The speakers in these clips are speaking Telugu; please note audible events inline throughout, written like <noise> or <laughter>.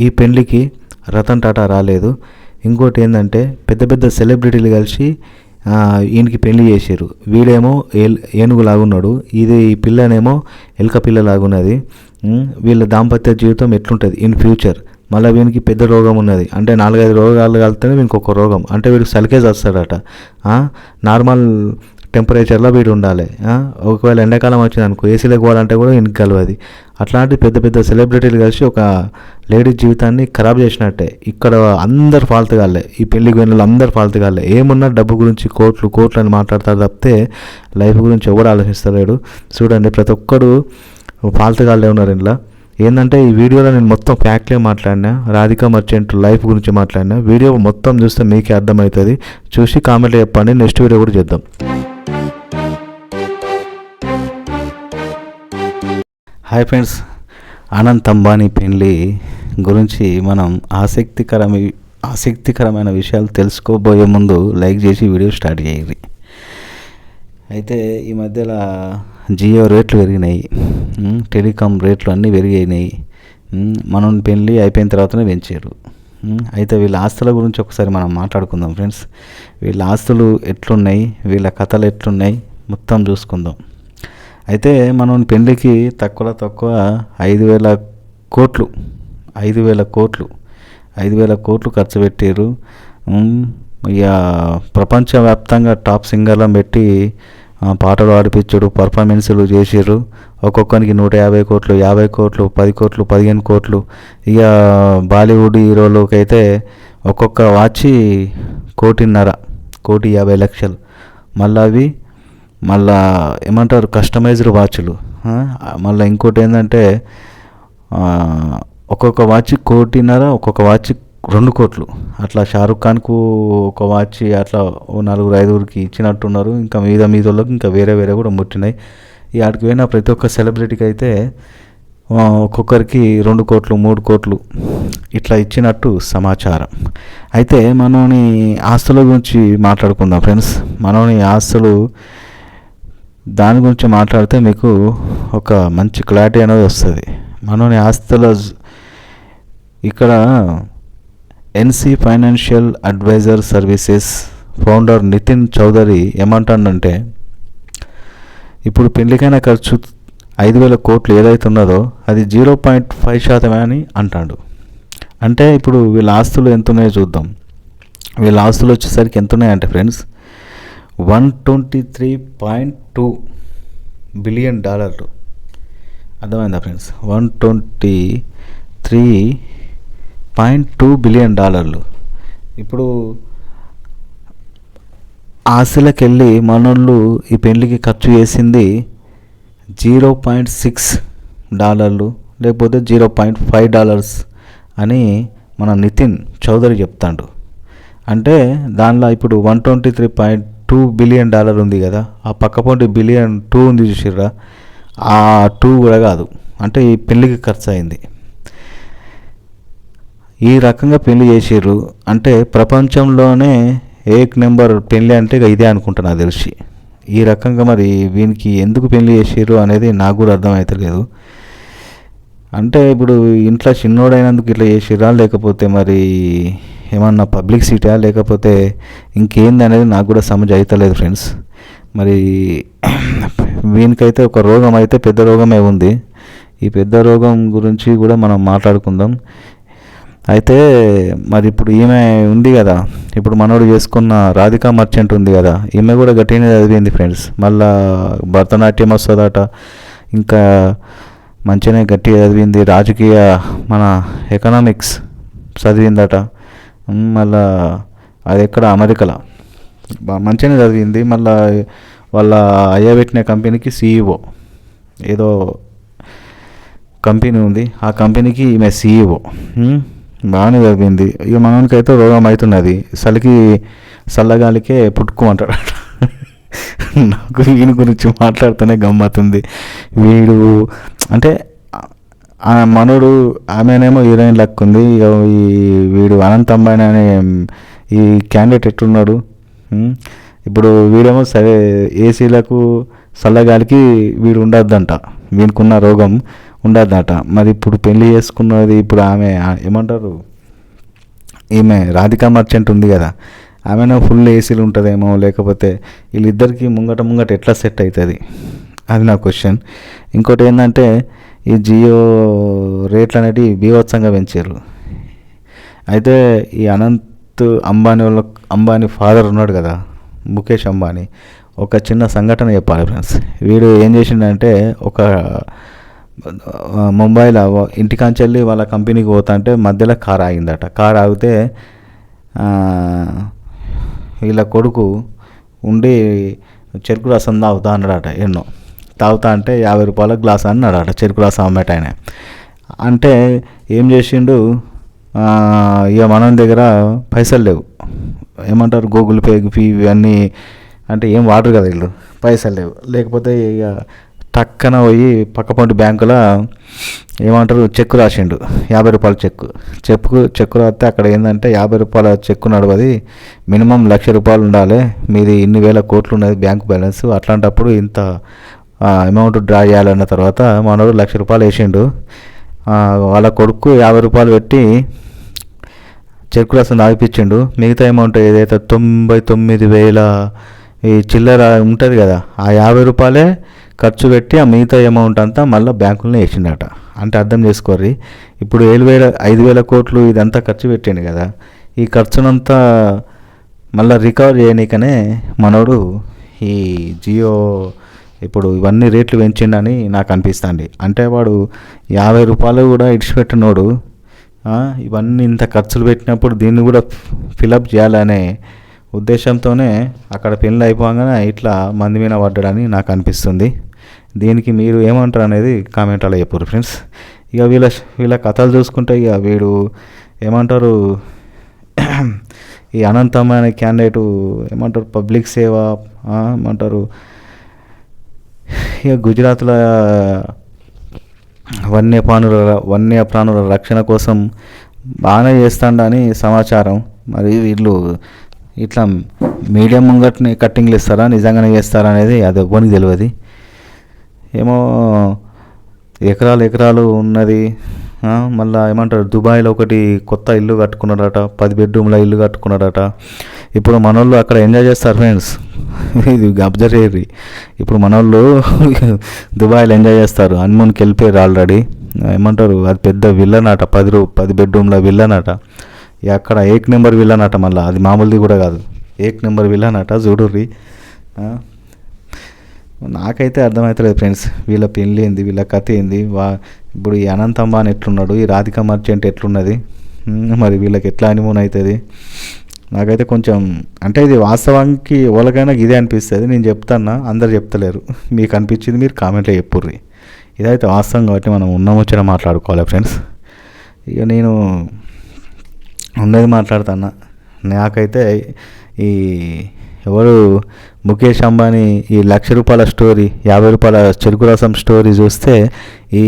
ఈ పెళ్ళికి రతన్ టాటా రాలేదు. ఇంకోటి ఏంటంటే పెద్ద పెద్ద సెలబ్రిటీలు కలిసి ఈయనకి పెళ్ళి చేశారు వీడేమో ఏల్ ఏనుగులాగున్నాడు. ఇది ఈ పిల్లనేమో ఎలుక పిల్లలాగున్నది. లాగున్నది వీళ్ళ దాంపత్య జీవితం ఎట్లుంటుంది? In future. మళ్ళీ వీనికి పెద్ద రోగం ఉన్నది. అంటే నాలుగైదు రోగాలు కలిస్తేనే వీనికి ఒక రోగం. అంటే వీడికి సలికేజ్ వస్తాడట నార్మల్ టెంపరేచర్లో వీడు ఉండాలి. ఒకవేళ ఎండాకాలం వచ్చింది అనుకో ఏసీలోకి పోవాలంటే కూడా ఇంటికి కలవది. అట్లాంటి పెద్ద పెద్ద సెలబ్రిటీలు కలిసి ఒక లేడీ జీవితాన్ని ఖరాబ్ చేసినట్టే. ఇక్కడ అందరు ఫాల్తు కాలే. ఈ పెళ్ళి వెళ్ళి అందరు ఫాల్తు కాలే. ఏమున్నా డబ్బు గురించి కోట్లు కోట్లు అని మాట్లాడతారు తప్పితే లైఫ్ గురించి ఎవడు ఆలోచిస్తలేడు. చూడండి ప్రతి ఒక్కడు ఫాల్తు కాలే ఉన్నారు ఇంట్లో ఏంటంటే ఈ వీడియోలో నేను మొత్తం ఫ్యాక్ట్లే మాట్లాడినా రాధికా మర్చెంట్ లైఫ్ గురించి మాట్లాడినా వీడియో మొత్తం చూస్తే మీకే అర్థమవుతుంది. చూసి కామెంట్లో చెప్పండి. నెక్స్ట్ వీడియో కూడా చేద్దాం. హాయ్ ఫ్రెండ్స్ అనంత్ అంబానీ పెళ్ళి గురించి మనం ఆసక్తికరమ ఆసక్తికరమైన విషయాలు తెలుసుకోబోయే ముందు లైక్ చేసి వీడియో స్టార్ట్ చేయండి. అయితే ఈ మధ్యలో జియో రేట్లు పెరిగినాయి. టెలికాం రేట్లు అన్నీ పెరిగినాయి. మనం పెళ్ళి అయిపోయిన తర్వాతనే పెంచారు. అయితే వీళ్ళ ఆస్తుల గురించి ఒకసారి మనం మాట్లాడుకుందాం ఫ్రెండ్స్. వీళ్ళ ఆస్తులు ఎట్లున్నాయి? వీళ్ళ కథలు ఎట్లున్నాయి? మొత్తం చూసుకుందాం. అయితే మనం పెళ్ళికి తక్కువలో తక్కువ ఐదు వేల కోట్లు ఐదు వేల కోట్లు ఐదు వేల కోట్లు ఖర్చు పెట్టారు ఇక ప్రపంచవ్యాప్తంగా టాప్ సింగర్లను పెట్టి పాటలు ఆడిపించుడు పర్ఫార్మెన్సులు చేసిర్రు. ఒక్కొక్కరికి నూట యాభై కోట్లు యాభై కోట్లు పది కోట్లు పదిహేను కోట్లు. ఇక బాలీవుడ్ హీరోలకైతే అయితే ఒక్కొక్క వాచి కోటిన్నర కోటి యాభై లక్షలు. మళ్ళీ అవి మళ్ళా ఏమంటారు కస్టమైజ్డ్ వాచ్లు మళ్ళీ ఇంకోటి ఏంటంటే ఒక్కొక్క వాచ్ కోటిన్నర ఒక్కొక్క వాచ్ రెండు కోట్లు. అట్లా షారుఖ్ ఖాన్కు ఒక వాచ్ అట్లా ఓ నలుగురు ఐదుగురికి ఇచ్చినట్టున్నారు. ఇంకా మీద మీద వాళ్ళకి ఇంకా వేరే వేరే కూడా ముట్టినాయి. ఈ ఆడికి పోయిన ప్రతి ఒక్క సెలబ్రిటీకి అయితే ఒక్కొక్కరికి రెండు కోట్లు మూడు కోట్లు ఇట్లా ఇచ్చినట్టు సమాచారం. అయితే మనని ఆస్తుల గురించి మాట్లాడుకుందాం ఫ్రెండ్స్ మనని ఆస్తులు దాని గురించి మాట్లాడితే మీకు ఒక మంచి క్లారిటీ అనేది వస్తుంది. మనోని ఆస్తుల ఇక్కడ NC financial advisor services founder Nitin Chaudhary ఏమంటాడంటే ఇప్పుడు పెళ్ళికైన ఖర్చు ఐదు వేల కోట్లు ఏదైతే ఉన్నదో అది జీరో పాయింట్ ఫైవ్ శాతమే అని అంటాడు. అంటే ఇప్పుడు వీళ్ళ ఆస్తులు ఎంత ఉన్నాయో చూద్దాం. వీళ్ళ ఆస్తులు వచ్చేసరికి ఎంత ఉన్నాయంటే friends one twenty three point two billion డాలర్లు. అర్థమైందా friends? One twenty three point two billion డాలర్లు. ఇప్పుడు ఆశలకు వెళ్ళి మనోళ్ళు ఈ పెళ్ళికి ఖర్చు చేసింది జీరో పాయింట్ సిక్స్ డాలర్లు లేకపోతే జీరో పాయింట్ ఫైవ్ డాలర్స్ అని మన నితిన్ చౌదరి చెప్తాడు. అంటే దానిలో ఇప్పుడు one twenty three point two billion dollar ఉంది కదా. ఆ పక్కపొంటి బిలియన్ టూ ఉంది చూసిర్రా. ఆ టూ కూడా కాదు. అంటే ఈ పెళ్ళికి ఖర్చు అయింది ఈ రకంగా పెళ్ళి చేసిర్రు. అంటే ప్రపంచంలోనే ఏక్ నెంబర్ పెళ్ళి అంటే ఇక ఇదే అనుకుంటా నాకు తెలిసి. ఈ రకంగా మరి వీనికి ఎందుకు పెళ్ళి చేసిర్రు అనేది నాకు కూడా అర్థమవుతలేదు అంటే ఇప్పుడు ఇంట్లో చిన్నోడైనందుకు ఇట్లా చేసిర్రా? లేకపోతే మరి ఏమన్నా పబ్లిక్ సీటా లేకపోతే ఇంకేంది అనేది నాకు కూడా సమజ్ అవుతలేదు ఫ్రెండ్స్. మరి <clears throat> వీనికైతే ఒక రోగం అయితే పెద్ద రోగమే ఉంది. ఈ పెద్ద రోగం గురించి కూడా మనం మాట్లాడుకుందాం. అయితే మరి ఇప్పుడు ఈమె ఉంది కదా ఇప్పుడు మనోడు చేసుకున్న రాధికా మర్చెంట్ ఉంది కదా ఈమె కూడా గట్టినే చదివింది ఫ్రెండ్స్. మళ్ళా భరతనాట్యం వస్తుందట ఇంకా మంచిగానే గట్టిగా చదివింది. రాజకీయ మన ఎకనామిక్స్ చదివిందట. మళ్ళా అది ఎక్కడ అమెరికాలో. మంచిగానే చదివింది మళ్ళా వాళ్ళ అయ్య పెట్టిన కంపెనీకి సీఈఓ ఏదో కంపెనీ ఉంది. ఆ కంపెనీకి ఈమె సీఈఓ బాగానే చదివింది ఇక మనకైతే రోగం అవుతున్నది. చలికి చల్లగాలికే పుట్టుకోమంటాడు <laughs> నాకు వీని గురించి మాట్లాడుతూనే గమ్మతుంది వీడు అంటే ఆ మనోడు ఆమెనేమో హీరోయిన్ లక్ ఉంది ఇక ఈ వీడు అనంత్ అంబానీ అనే ఈ క్యాండిడేట్ ఎట్టున్నాడు? ఇప్పుడు వీడేమో సరే ఏసీలకు చల్లగాలికి వీడు ఉండొద్దంట. వీనికున్న రోగం ఉండద్దంట. మరి ఇప్పుడు పెళ్ళి చేసుకున్నది ఇప్పుడు ఆమె ఏమంటారు? ఈమె రాధికా మర్చెంట్ ఉంది కదా. ఆమెనో ఫుల్ ఏసీలు ఉంటుందేమో లేకపోతే వీళ్ళిద్దరికి ముంగట ముంగట ఎట్లా సెట్ అవుతుంది అది నా క్వశ్చన్. ఇంకోటి ఏంటంటే ఈ జియో రేట్లు అనేటివి బీభత్సంగా పెంచారు. అయితే ఈ అనంత్ అంబానీ వాళ్ళ అంబానీ ఫాదర్ ఉన్నాడు కదా ముఖేష్ అంబానీ ఒక చిన్న సంఘటన చెప్పాలి ఫ్రెండ్స్. వీడు ఏం చేసిండంటే ఒక ముంబైలో వా- వాళ్ళ కంపెనీకి పోతా అంటే మధ్యలో కార్ ఆగిందట. కార్ ఆగితే వీళ్ళ కొడుకు ఉండి చెరుకు రసం తాగుతా అన్నాడట ఎన్నో. తాగుతా అంటే యాభై రూపాయల గ్లాస్ అన్నాడట చెరుకు రసం అమ్మేట ఆయన. అంటే ఏం చేసిండు? ఇక మనం దగ్గర పైసలు లేవు. ఏమంటారు? గూగుల్ పే ఫీ ఇవన్నీ అంటే ఏం వాడరు కదా వీళ్ళు. పైసలు లేవు. లేకపోతే ఇక టక్కన పోయి పక్కపంటి బ్యాంకులో ఏమంటారు? చెక్కు రాసిండు. యాభై రూపాయల చెక్కు. చెక్కు చెక్కు రాస్తే అక్కడ ఏంటంటే యాభై రూపాయల చెక్కు నడవది. మినిమం లక్ష రూపాయలు ఉండాలి. మీది ఇన్ని వేల కోట్లు ఉన్నది బ్యాంకు బ్యాలెన్స్. అట్లాంటప్పుడు ఇంత అమౌంట్ డ్రా చేయాలన్న తర్వాత మనోడు లక్ష రూపాయలు వేసిండు. వాళ్ళ కొడుకు యాభై రూపాయలు పెట్టి చెక్కు రాసం ఆగిపించిండు మిగతా అమౌంట్ ఏదైతే తొంభై తొమ్మిది వేల ఈ చిల్లర ఉంటుంది కదా ఆ యాభై రూపాయలే ఖర్చు పెట్టి ఆ మిగతా అమౌంట్ అంతా మళ్ళీ బ్యాంకులోనే వేసిండట. అంటే అర్థం చేసుకోర్రి. ఇప్పుడు ఏడు వేల ఐదు వేల కోట్లు ఇదంతా ఖర్చు పెట్టిండు కదా ఈ ఖర్చునంతా మళ్ళీ రికవర్ చేయనీకనే మనోడు ఈ జియో ఇప్పుడు ఇవన్నీ రేట్లు పెంచిండని నాకు అనిపిస్తుంది. అంటే వాడు యాభై రూపాయలు కూడా ఇడిచిపెట్టినోడు ఇవన్నీ ఇంత ఖర్చులు పెట్టినప్పుడు దీన్ని కూడా ఫిలప్ చేయాలనే ఉద్దేశంతోనే అక్కడ పెళ్ళి అయిపోగానే ఇట్లా మంది మీద పడ్డాడని నాకు అనిపిస్తుంది. దీనికి మీరు ఏమంటారు అనేది కామెంట్లో చెప్పారు ఫ్రెండ్స్. ఇక వీళ్ళ వీళ్ళ కథలు చూసుకుంటే ఇక వీడు ఏమంటారు ఈ అనంతమైన క్యాండిడేటు ఏమంటారు పబ్లిక్ సేవ ఏమంటారు ఇక గుజరాత్లో వన్యప్రాణుల వన్యప్రాణుల రక్షణ కోసం బాగానే చేస్తాడని సమాచారం. మరి వీళ్ళు ఇట్లా మీడియం ముంగట్ని కట్టింగ్లు ఇస్తారా నిజంగానే చేస్తారా అనేది అది ఎవ్వరికి తెలియదు ఏమో ఎకరాలు ఎకరాలు ఉన్నది. మళ్ళీ ఏమంటారు దుబాయ్లో ఒకటి కొత్త ఇల్లు కట్టుకున్నాడట పది బెడ్రూమ్ల ఇల్లు కట్టుకున్నాడట ఇప్పుడు మనోళ్ళు అక్కడ ఎంజాయ్ చేస్తారు ఫ్రెండ్స్ ఇది అబ్జర్వ్ చేయరు ఇప్పుడు మనోళ్ళు <laughs> దుబాయ్లో ఎంజాయ్ చేస్తారు. హనుమూన్కి వెళ్ళిపోయారు ఆల్రెడీ ఏమంటారు? అది పెద్ద విల్లనట. పది రూ పది బెడ్రూమ్ల విల్లనట. ఇక అక్కడ ఏక్ నెంబర్ విల్లనట మళ్ళీ. అది మామూలుది కూడా కాదు. ఏక్ నెంబర్ విల్లనట. చూడుర్రి. నాకైతే అర్థమవుతలేదు ఫ్రెండ్స్ వీళ్ళ పెళ్ళి ఏంది? వీళ్ళ కథ ఏంది? వా ఇప్పుడు ఈ అనంత అని ఎట్లున్నాడు? ఈ రాధిక మర్చెంట్ ఎట్లున్నది? మరి వీళ్ళకి ఎట్లా అనిమూన్ అవుతుంది? నాకైతే కొంచెం అంటే ఇది వాస్తవానికి ఎవరికైనా ఇదే అనిపిస్తుంది. నేను చెప్తాన్నా అందరు చెప్తలేరు. <laughs> మీకు అనిపించింది మీరు కామెంట్లో చెప్పుర్రి. ఇదైతే వాస్తవం కాబట్టి మనం ఉన్న వచ్చిన మాట్లాడుకోవాలి ఫ్రెండ్స్. ఇక నేను ఉన్నది మాట్లాడుతున్నా. నాకైతే ఈ ఎవరు ముఖేష్ అంబానీ ఈ లక్ష రూపాయల స్టోరీ యాభై రూపాయల చెరుకు రసం స్టోరీ చూస్తే ఈ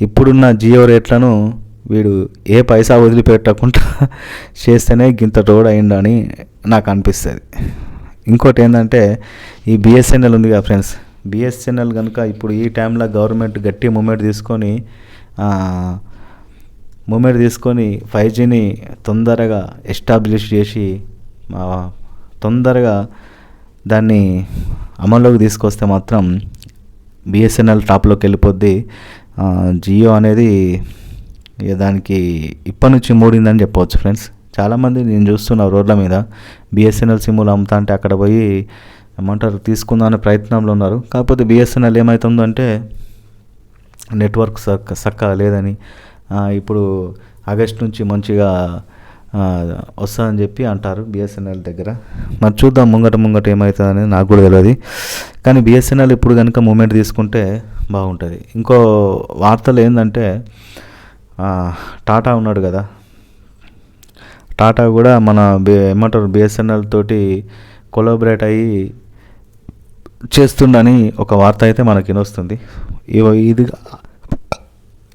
ఇప్పుడున్న జియో రేట్లను వీడు ఏ పైసా వదిలిపెట్టకుండా <laughs> చేస్తేనే గింత రోడ్ అయిందని నాకు అనిపిస్తుంది ఇంకోటి ఏంటంటే ఈ బిఎస్ఎన్ఎల్ ఉంది కదా ఫ్రెండ్స్ బిఎస్ఎన్ఎల్ కనుక ఇప్పుడు ఈ టైంలో గవర్నమెంట్ గట్టి మూమెంట్ తీసుకొని మూమెంట్ తీసుకొని ఫైవ్ జీని తొందరగా ఎస్టాబ్లిష్ చేసి తొందరగా దాన్ని అమల్లోకి తీసుకొస్తే మాత్రం బిఎస్ఎన్ఎల్ టాప్లోకి వెళ్ళిపోద్ది. జియో అనేది ఇక దానికి ఇప్పటి నుంచి మూడిందని చెప్పవచ్చు ఫ్రెండ్స్. చాలామంది నేను చూస్తున్నా రోడ్ల మీద బిఎస్ఎన్ఎల్ సిమ్లు అమ్ముతా అంటే అక్కడ పోయి ఏమంటారు తీసుకుందాం అనే ప్రయత్నంలో ఉన్నారు. కాకపోతే బిఎస్ఎన్ఎల్ ఏమవుతుందంటే నెట్వర్క్ సక్క సక్క లేదని ఇప్పుడు ఆగస్ట్ నుంచి మంచిగా వస్తుందని చెప్పి అంటారు బిఎస్ఎన్ఎల్ దగ్గర. మరి చూద్దాం ముంగట ముంగట ఏమవుతుంది అనేది నాకు కూడా తెలియదు కానీ బిఎస్ఎన్ఎల్ ఇప్పుడు కనుక మూమెంట్ తీసుకుంటే బాగుంటుంది. ఇంకో వార్తలు ఏంటంటే టాటా ఉన్నాడు కదా. టాటా కూడా మన బి ఏమంటారు బిఎస్ఎన్ఎల్ తోటి కొలాబరేట్ అయ్యి చేస్తుండని ఒక వార్త అయితే మనకి వినొస్తుంది. ఇవ- ఇది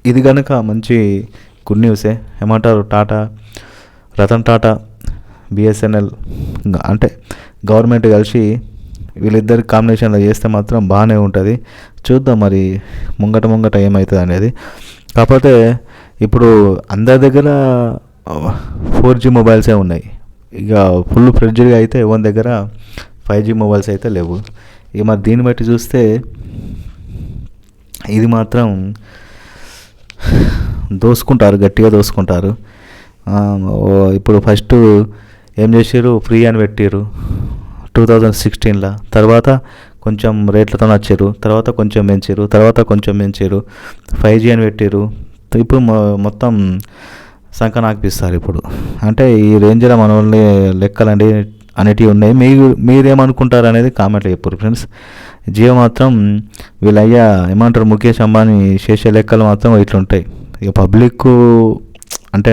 ఇది కనుక మంచి గుడ్ న్యూసే. ఏమంటారు టాటా రతన్ టాటా బిఎస్ఎన్ఎల్ అంటే గవర్నమెంట్ కలిసి వీళ్ళిద్దరి కాంబినేషన్లో చేస్తే మాత్రం బాగానే ఉంటుంది. చూద్దాం మరి ముంగట ముంగట ఏమవుతుంది అనేది కాకపోతే ఇప్పుడు అందరి దగ్గర ఫోర్ జీ మొబైల్సే ఉన్నాయి? ఇక ఫుల్ ఫ్రెడ్జ్గా అయితే వన్ దగ్గర ఫైవ్ జీ మొబైల్స్ అయితే లేవు. ఇక మరి దీన్ని బట్టి చూస్తే ఇది మాత్రం దోసుకుంటారు గట్టిగా దోసుకుంటారు. ఇప్పుడు ఫస్ట్ ఏం చేసారు ఫ్రీ అని పెట్టారు టూ థౌజండ్ సిక్స్టీన్లో. తర్వాత కొంచెం రేట్లతో వచ్చారు. తర్వాత కొంచెం పెంచారు తర్వాత కొంచెం పెంచారు ఫైవ్ జీ అని పెట్టారు ఇప్పుడు మొత్తం సంఖ నాకిపిస్తారు ఇప్పుడు. అంటే ఈ రేంజ్లో మన వాళ్ళని లెక్కలండి అనేటివి ఉన్నాయి. మీరు మీరేమనుకుంటారు అనేది కామెంట్లో చెప్పారు ఫ్రెండ్స్. జియో మాత్రం వీళ్ళయ్యా ఏమంటారు ముఖేష్ అంబానీ చేసే లెక్కలు మాత్రం ఇట్లుంటాయి. ఇక పబ్లిక్ అంటే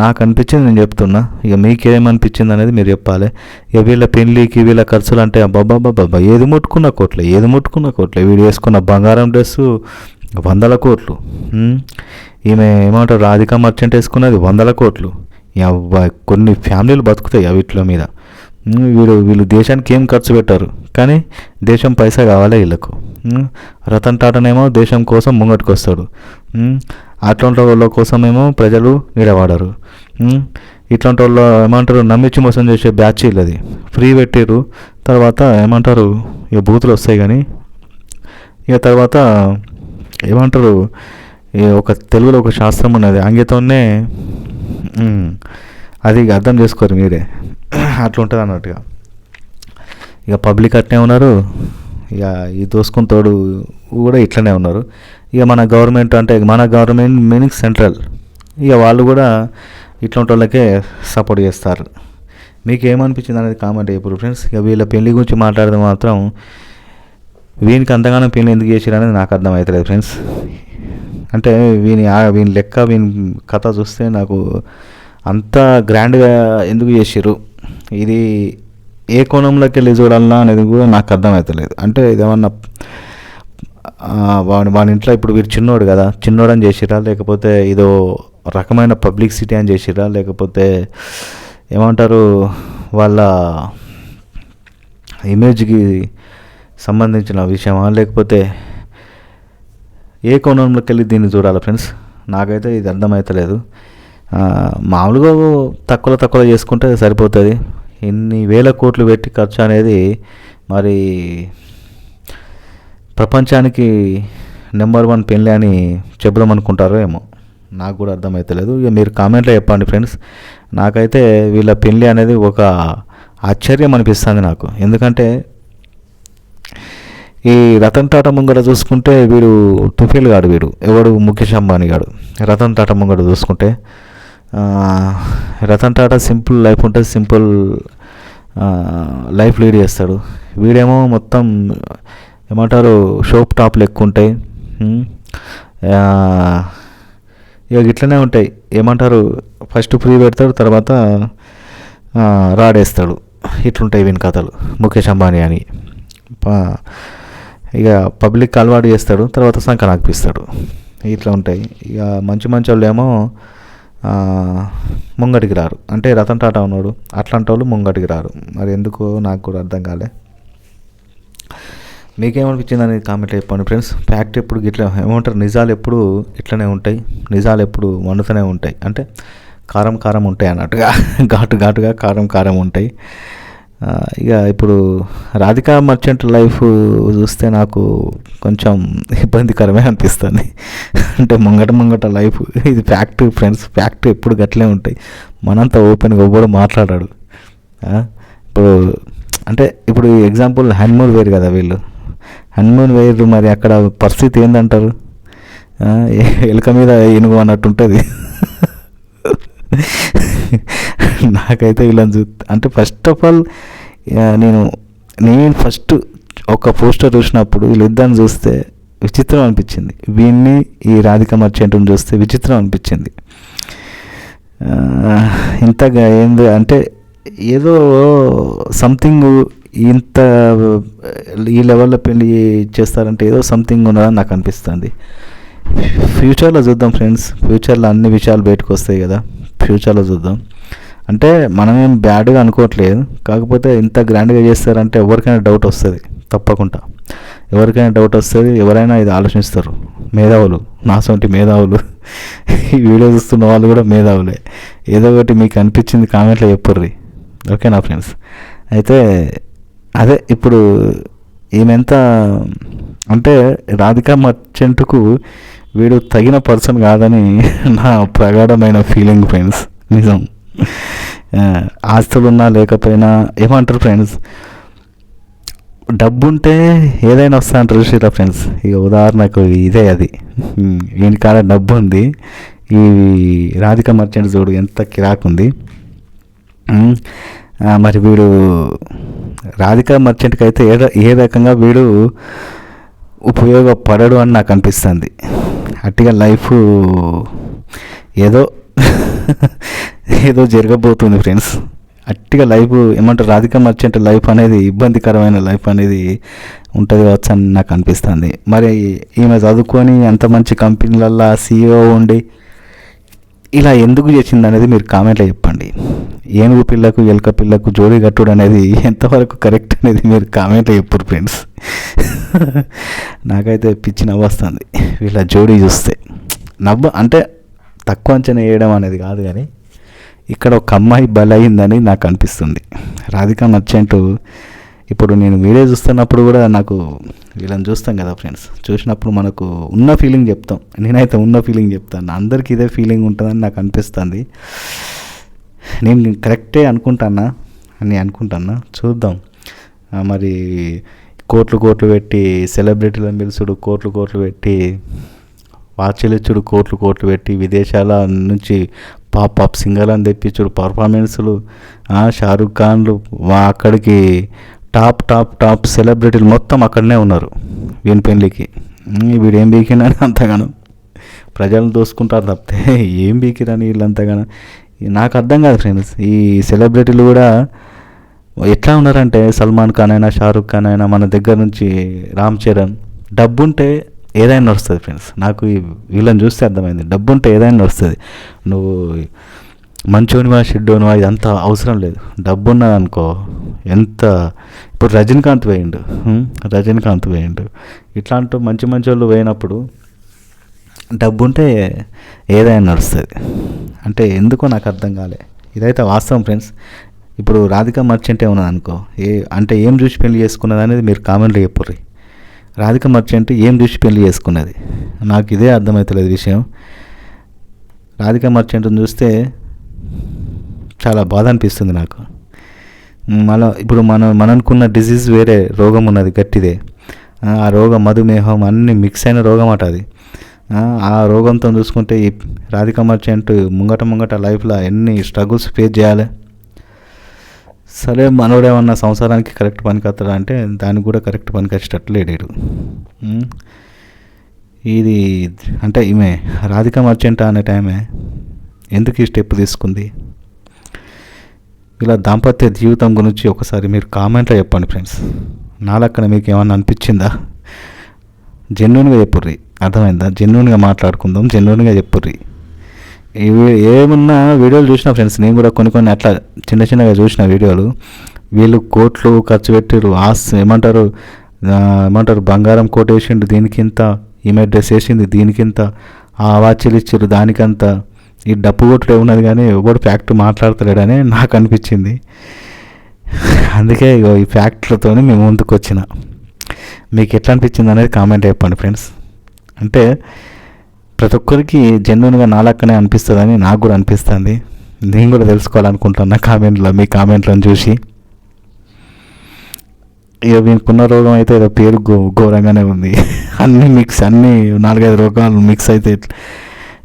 నాకు అనిపించింది నేను చెప్తున్నా. ఇక మీకేమనిపించింది అనేది మీరు చెప్పాలి. ఇక వీళ్ళ పెళ్ళికి వీళ్ళ ఖర్చులు అంటే అబ్బాబ్బాబ్బా ఏది ముట్టుకున్న కోట్లే ఏది ముట్టుకున్న కోట్లే. వీడు వేసుకున్న బంగారం డ్రెస్సు వందల కోట్లు. ఈమె ఏమంటారు? రాధిక మర్చెంట్ వేసుకున్నది వందల కోట్లు. కొన్ని ఫ్యామిలీలు బతుకుతాయి వీటిలో మీద. వీళ్ళు వీడు వీళ్ళు దేశానికి ఏం ఖర్చు పెట్టారు? కానీ దేశం పైసా కావాలి వీళ్ళకు. రతన్ టాటానేమో దేశం కోసం ముంగట్టుకొస్తాడు అట్లాంటి వాళ్ళ కోసమేమో ప్రజలు నిడవాడరు. ఇట్లాంటి వాళ్ళు ఏమంటారు? నమ్మించి మోసం చేసే బ్యాచ్ వీళ్ళది. ఫ్రీ పెట్టారు తర్వాత ఏమంటారు? ఇక బూతులు వస్తాయి కానీ. ఇక తర్వాత ఏమంటారు? ఒక తెలుగులో ఒక శాస్త్రం ఉన్నది. అంగీతోనే అది ఇక అర్థం చేసుకోరు మీరే. అట్లా ఉంటుంది అన్నట్టుగా. ఇక పబ్లిక్ అట్నే ఉన్నారు. ఇక ఈ దోసుకుని తోడు కూడా ఇట్లనే ఉన్నారు. ఇక మన గవర్నమెంట్ అంటే మన గవర్నమెంట్ మీనింగ్ సెంట్రల్. ఇక వాళ్ళు కూడా ఇట్లాంటి వాళ్ళకే సపోర్ట్ చేస్తారు. మీకు ఏమనిపించింది అనేది కామెంట్ ఇప్పుడు ఫ్రెండ్స్. ఇక వీళ్ళ పెళ్ళి గురించి మాట్లాడితే మాత్రం వీనికి అంతగానో పెళ్ళి ఎందుకు చేసారు అనేది నాకు అర్థం అవుతలేదు ఫ్రెండ్స్. అంటే వీని వీని లెక్క వీని కథ చూస్తే నాకు అంత గ్రాండ్గా ఎందుకు చేసారు ఇది ఏ కోణంలోకి వెళ్ళి చూడాలన్నా అనేది కూడా నాకు అర్థం అవుతలేదు అంటే ఇదేమన్నా వాడి వాడి ఇంట్లో ఇప్పుడు వీడు చిన్నోడు కదా చిన్నోడు అని చేసిరా లేకపోతే ఇదో రకమైన పబ్లిసిటీ అని చేసిరా లేకపోతే ఏమంటారు వాళ్ళ ఇమేజ్కి సంబంధించిన విషయమా? లేకపోతే ఏ కోణంలోకి వెళ్ళి దీన్ని చూడాలి ఫ్రెండ్స్? నాకైతే ఇది అర్థమవుతలేదు మామూలుగా తక్కువ తక్కువ చేసుకుంటే సరిపోతుంది. ఇన్ని వేల కోట్లు పెట్టి ఖర్చు అనేది మరి ప్రపంచానికి నెంబర్ వన్ పెళ్ళి అని చెబుదాం అనుకుంటారో ఏమో. నాకు కూడా అర్థమవుతలేదు ఇక మీరు కామెంట్లో చెప్పండి ఫ్రెండ్స్. నాకైతే వీళ్ళ పెళ్ళి అనేది ఒక ఆశ్చర్యం అనిపిస్తుంది నాకు. ఎందుకంటే ఈ రతన్ టాటా ముంగట చూసుకుంటే వీడు తుఫేల్ గాడు వీడు. ఎవడు? ముఖేష్ అంబానీ గాడు. రతన్ టాటా ముంగట చూసుకుంటే రతన్ టాటా సింపుల్ లైఫ్ ఉంటుంది సింపుల్ లైఫ్ లీడ్ చేస్తాడు. వీడేమో మొత్తం ఏమంటారు షోప్ టాప్లు ఎక్కువ ఉంటాయి. ఇక ఇట్లనే ఉంటాయి. ఏమంటారు ఫస్ట్ ఫ్రీ పెడతాడు తర్వాత రాడేస్తాడు. ఇట్లుంటాయి వీని కథలు ముఖేష్ అంబానీ అని. ఇక పబ్లిక్ అలవాటు చేస్తాడు తర్వాత సంఖ నాకిపిస్తాడు ఇట్లా ఉంటాయి. ఇక మంచి మంచి వాళ్ళు ఏమో ముంగటికి రారు. అంటే రతన్ టాటా ఉన్నాడు. అట్లాంటి వాళ్ళు ముంగటికి రారు. మరి ఎందుకో నాకు కూడా అర్థం కాలే. మీకేమనిపించింది అనేది కామెంట్ చెప్పండి ఫ్రెండ్స్. ఫ్యాక్ట్ ఎప్పుడు ఇట్లా ఏమంటారు? నిజాలు ఎప్పుడు ఇట్లనే ఉంటాయి. నిజాలు ఎప్పుడు వండుతూనే ఉంటాయి. అంటే కారం కారం ఉంటాయి అన్నట్టుగా. ఘాటు ఘాటుగా కారం కారం ఉంటాయి. ఇక ఇప్పుడు రాధికా మర్చెంట్ లైఫ్ చూస్తే నాకు కొంచెం ఇబ్బందికరమే అనిపిస్తుంది. అంటే ముంగట ముంగట లైఫ్ ఇది ఫ్యాక్ట్ ఫ్రెండ్స్ ఫ్యాక్ట్ ఎప్పుడు గట్లే ఉంటాయి. మనంతా ఓపెన్గా ఎవ్వడు మాట్లాడాడు. ఇప్పుడు అంటే ఇప్పుడు ఎగ్జాంపుల్ హనుమూన్ వేరు కదా వీళ్ళు. హనుమూన్ వేరు మరి అక్కడ పరిస్థితి ఏందంటారు? ఎలుక మీద ఏనుగు అన్నట్టు ఉంటుంది. నాకైతే వీళ్ళని చూ అంటే ఫస్ట్ ఆఫ్ ఆల్ నేను నేను ఫస్ట్ ఒక పోస్టర్ చూసినప్పుడు వీళ్ళిద్దరిని చూస్తే విచిత్రం అనిపించింది. వీన్ని ఈ రాధిక మర్చెంట్ని చూస్తే విచిత్రం అనిపించింది. ఇంతగా ఏంది అంటే ఏదో సంథింగ్ ఇంత ఈ లెవెల్లో పెళ్ళి చేస్తారంటే ఏదో సంథింగ్ ఉన్నదని నాకు అనిపిస్తుంది. ఫ్యూచర్లో చూద్దాం ఫ్రెండ్స్ ఫ్యూచర్లో అన్ని విషయాలు బయటకు వస్తాయి కదా. ఫ్యూచర్లో చూద్దాం. అంటే మనమేం బ్యాడ్గా అనుకోవట్లేదు. కాకపోతే ఇంత గ్రాండ్గా చేస్తారంటే ఎవరికైనా డౌట్ వస్తుంది తప్పకుండా. ఎవరికైనా డౌట్ వస్తుంది ఎవరైనా ఇది ఆలోచిస్తారు. మేధావులు నాసొంటి మేధావులు. ఈ వీడియో చూస్తున్న వాళ్ళు కూడా మేధావులే. ఏదో ఒకటి మీకు అనిపించింది కామెంట్లో చెప్పుర్రి. ఓకేనా ఫ్రెండ్స్? అయితే అదే ఇప్పుడు ఈమెంత అంటే రాధికా మర్చెంట్కు వీడు తగిన పర్సన్ కాదని నా ప్రగాఢమైన ఫీలింగ్ ఫ్రెండ్స్ నిజం. ఆస్తులున్నా లేకపోయినా ఏమంటారు ఫ్రెండ్స్ డబ్బుంటే ఏదైనా వస్తా అంటారు చూసిరా ఫ్రెండ్స్ ఇక ఉదాహరణకు ఇదే అది. ఉమ్, కాడ డబ్బు ఉంది ఈ రాధిక మర్చెంట్ చూడు ఎంత కిరాకుంది మరి వీడు రాధిక మర్చెంట్కి అయితే ఏ ఏ రకంగా వీడు ఉపయోగపడడు అని నాకు అనిపిస్తుంది. అట్టిగా లైఫ్ ఏదో ఏదో జరగబోతుంది ఫ్రెండ్స్. అట్టిగా లైఫ్ ఏమంటారు రాధిక మర్చెంట్ లైఫ్ అనేది ఇబ్బందికరమైన లైఫ్ అనేది ఉంటుంది కావచ్చు అని నాకు అనిపిస్తుంది. మరి ఈమె చదువుకొని అంత మంచి కంపెనీలల్లో సీఈఓ ఉండి ఇలా ఎందుకు చేసింది అనేది మీరు కామెంట్లో చెప్పండి. ఏనుగు పిల్లకు ఎలుక పిల్లకు జోడి కట్టుడు అనేది ఎంతవరకు కరెక్ట్ అనేది మీరు కామెంట్ చెప్పరు ఫ్రెండ్స్. నాకైతే పిచ్చి నవ్వస్తుంది. వీళ్ళ జోడీ చూస్తే. నవ్వు అంటే తక్కువ అంచనా వేయడం అనేది కాదు కానీ ఇక్కడ ఒక అమ్మాయి బలయిందని నాకు అనిపిస్తుంది. రాధిక మర్చెంట్ ఇప్పుడు నేను వీడియో చూస్తున్నప్పుడు కూడా నాకు వీళ్ళని చూస్తాం కదా ఫ్రెండ్స్. చూసినప్పుడు మనకు ఉన్న ఫీలింగ్ చెప్తాం. నేనైతే ఉన్న ఫీలింగ్ చెప్తాను. అందరికీ ఇదే ఫీలింగ్ ఉంటుందని నాకు అనిపిస్తుంది. నేను కరెక్టే అనుకుంటానా అని అనుకుంటానా? చూద్దాం. మరి కోట్లు కోట్లు పెట్టి సెలబ్రిటీలను పిలుచుడు కోట్లు కోట్లు పెట్టి వాచ్యలిచ్చుడు కోట్లు కోట్లు పెట్టి విదేశాల నుంచి పాప్ పాప్ సింగర్లను తెప్పించుడు పర్ఫార్మెన్స్లు. షారుఖ్ ఖాన్లు అక్కడికి టాప్ టాప్ టాప్ సెలబ్రిటీలు మొత్తం అక్కడనే ఉన్నారు వీని పెళ్ళికి వీడు ఏం బీకినని అంతగానో? ప్రజలను దోసుకుంటారు తప్పితే ఏం బీకిరని వీళ్ళంతగానో నాకు అర్థం కాదు ఫ్రెండ్స్. ఈ సెలబ్రిటీలు కూడా ఎట్లా ఉన్నారంటే సల్మాన్ ఖాన్ అయినా షారుఖ్ ఖాన్ అయినా మన దగ్గర నుంచి రామ్ చరణ్ డబ్బు ఉంటే ఏదైనా నడుస్తుంది ఫ్రెండ్స్. నాకు ఈ వీళ్ళని చూస్తే అర్థమైంది. డబ్బు ఉంటే ఏదైనా నడుస్తుంది నువ్వు మంచోనివా షెడ్డోనివా ఇదంతా అవసరం లేదు. డబ్బు ఉన్నదనుకో ఎంత ఇప్పుడు రజనీకాంత్ వేయండు రజనీకాంత్ వేయండు ఇట్లాంటి మంచి మంచి వాళ్ళు పోయినప్పుడు డబ్బు ఉంటే ఏదైనా నడుస్తుంది. అంటే ఎందుకో నాకు అర్థం కాలే. ఇదైతే వాస్తవం ఫ్రెండ్స్. ఇప్పుడు రాధిక మర్చెంటే ఉన్నది అనుకో. ఏ అంటే ఏం చూసి పెళ్ళి చేసుకున్నది అనేది మీరు కామెంట్లో చెప్పుర్రి. రాధిక మర్చెంట్ ఏం చూసి పెళ్ళి చేసుకున్నది? నాకు ఇదే అర్థమవుతలేదు విషయం. రాధిక మర్చెంట్ని చూస్తే చాలా బాధ అనిపిస్తుంది నాకు. మన ఇప్పుడు మనం మననుకున్న డిసీజ్ వేరే రోగం ఉన్నది గట్టిదే. ఆ ఆ రోగం మధుమేహం అన్ని మిక్స్ అయిన రోగం అట అది. ఆ, రోగంతో చూసుకుంటే ఈ రాధిక మర్చెంట్ ముంగట ముంగట లైఫ్లో ఎన్ని స్ట్రగుల్స్ ఫేస్ చేయాలి? సరే మనోడేమన్నా సంసారానికి కరెక్ట్ పనికొస్తాడు అంటే దానికి కూడా కరెక్ట్ పనికి వచ్చేటట్లు ఇది అంటే ఈమె రాధిక మర్చెంట్ అనే టైమే ఎందుకు ఈ స్టెప్ తీసుకుంది? ఇలా దాంపత్య జీవితం గురించి ఒకసారి మీరు కామెంట్లో చెప్పండి ఫ్రెండ్స్ నాలక్కన మీకు ఏమన్నా అనిపించిందా? జెన్యున్గా చెప్పుర్రి. అర్థమైందా? జెన్యున్గా మాట్లాడుకుందాం జెన్యున్గా చెప్పుర్రి. ఇవి ఏమున్నా వీడియోలు చూసిన ఫ్రెండ్స్ నేను కూడా కొన్ని కొన్ని అట్లా చిన్న చిన్నగా చూసిన వీడియోలు. వీళ్ళు కోట్లు ఖర్చు పెట్టారు ఆస్ ఏమంటారు ఏమంటారు బంగారం కోట్ వేసిండు దీనికింత ఈమె డ్రెస్ వేసింది దీనికింత ఆ వాచ్లు ఇచ్చారు దానికంత ఈ డప్పు కొట్టుడు ఉన్నది కానీ ఎవడు ఫ్యాక్ట్ మాట్లాడతలేడని నాకు అనిపించింది. అందుకే ఇగో ఈ ఫ్యాక్ట్లతో మేము ముందుకు వచ్చిన మీకు ఎట్లా అనిపించింది అనేది కామెంట్ చెప్పండి ఫ్రెండ్స్ అంటే ప్రతి ఒక్కరికి జెన్యున్గా నాలక్కనే అనిపిస్తుందని నాకు కూడా అనిపిస్తుంది. నేను కూడా తెలుసుకోవాలనుకుంటున్నా కామెంట్లో మీ కామెంట్లను చూసి. ఇక వీనికున్న రోగం అయితే ఏదో పేరు గో ఘోరంగానే ఉంది. <laughs> అన్ని మిక్స్ అన్నీ నాలుగైదు రోగాలు మిక్స్ అయితే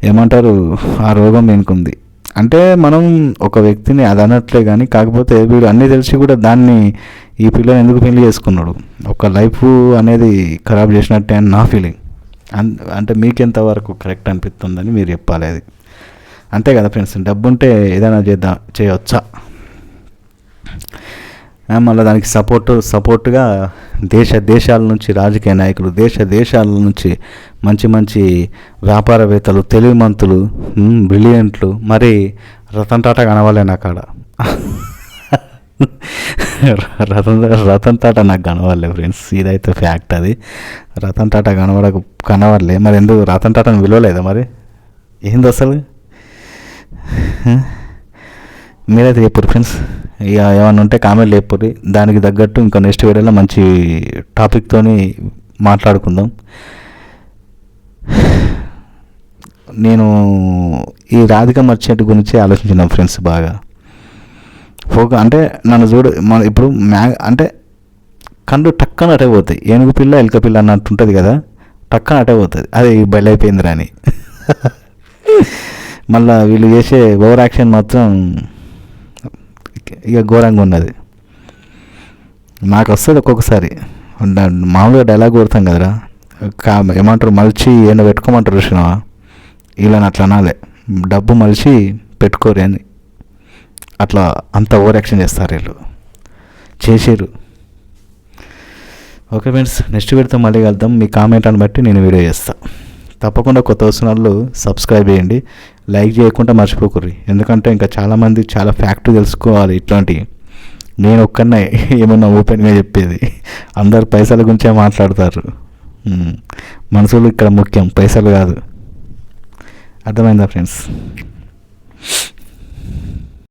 ఏమంటారు? ఆ రోగం వీనికుంది అంటే మనం ఒక వ్యక్తిని అది అనట్లే కానీ కాకపోతే వీడు అన్నీ తెలిసి కూడా దాన్ని ఈ పిల్లని ఎందుకు పెళ్ళి చేసుకున్నాడు? ఒక లైఫ్ అనేది ఖరాబ్ చేసినట్టే అని నా ఫీలింగ్ అంటే మీకెంత వరకు కరెక్ట్ అనిపిస్తుందని మీరు చెప్పాలి అది. అంతే కదా ఫ్రెండ్స్ డబ్బు ఉంటే ఏదైనా చేద్దాం చేయవచ్చా మళ్ళీ దానికి సపోర్ట్ సపోర్ట్గా దేశ దేశాల నుంచి రాజకీయ నాయకులు దేశ దేశాల నుంచి మంచి మంచి వ్యాపారవేత్తలు తెలివిమంతులు బ్రిలియంట్లు మరి రతన్ టాటా కనవాలే నా కాడ <laughs> రతన్ రతన్ టాటా నాకు కనవడలే ఫ్రెండ్స్ ఇదైతే ఫ్యాక్ట్ అది. రతన్ టాటా కనబడక కనవడలే మరి ఎందుకు? రతన్ టాటాని విలువలేదా మరి? ఏంది అసలు? మీరైతే చెప్పుర్రు ఫ్రెండ్స్ ఇక ఏమన్నా ఉంటే కామెంట్ చెప్పారు దానికి తగ్గట్టు ఇంకా నెక్స్ట్ వీడియోలో మంచి టాపిక్తోని మాట్లాడుకుందాం. నేను ఈ రాధిక మర్చెంట్ గురించి ఆలోచించినాం ఫ్రెండ్స్ బాగా. ఫోక అంటే నన్ను చూడు మన ఇప్పుడు మ్యా అంటే కళ్ళు టక్కన అటే పోతాయి. ఏనుగు పిల్ల ఎలుక పిల్ల అన్నట్టు ఉంటుంది కదా? టక్కన అటే పోతుంది. అది బయలైపోయిందిరా అని. <laughs> మళ్ళా వీళ్ళు చేసే ఓవర్ యాక్షన్ మాత్రం ఇక ఘోరంగా ఉన్నది. నాకు వస్తుంది ఒక్కొక్కసారి మామూలుగా డైలాగ్ కొడతాం కదరా. కా ఏమంటారు మలిచి ఏమైనా పెట్టుకోమంటారు చూసినావా? ఇలా అట్లా అనాలే. డబ్బు మలిచి పెట్టుకోరు అని. అట్లా అంత ఓవర్ యాక్షన్ చేస్తారు వీళ్ళు. చేసారు ఓకే ఫ్రెండ్స్ నెక్స్ట్ వీడితో మళ్ళీ కలుద్దాం. మీ కామెంట్ అని బట్టి నేను వీడియో చేస్తాను తప్పకుండా కొత్త వస్తున్న వాళ్ళు సబ్స్క్రైబ్ చేయండి. లైక్ చేయకుండా మర్చిపోకర్రి. ఎందుకంటే ఇంకా చాలామంది చాలా ఫ్యాక్ట్ తెలుసుకోవాలి ఇట్లాంటివి నేను ఒక్కనే ఏమన్నా ఓపెన్గా చెప్పేది. అందరు పైసల గురించే మాట్లాడతారు. మనసులు ఇక్కడ ముఖ్యం పైసలు కాదు. అర్థమైందా ఫ్రెండ్స్?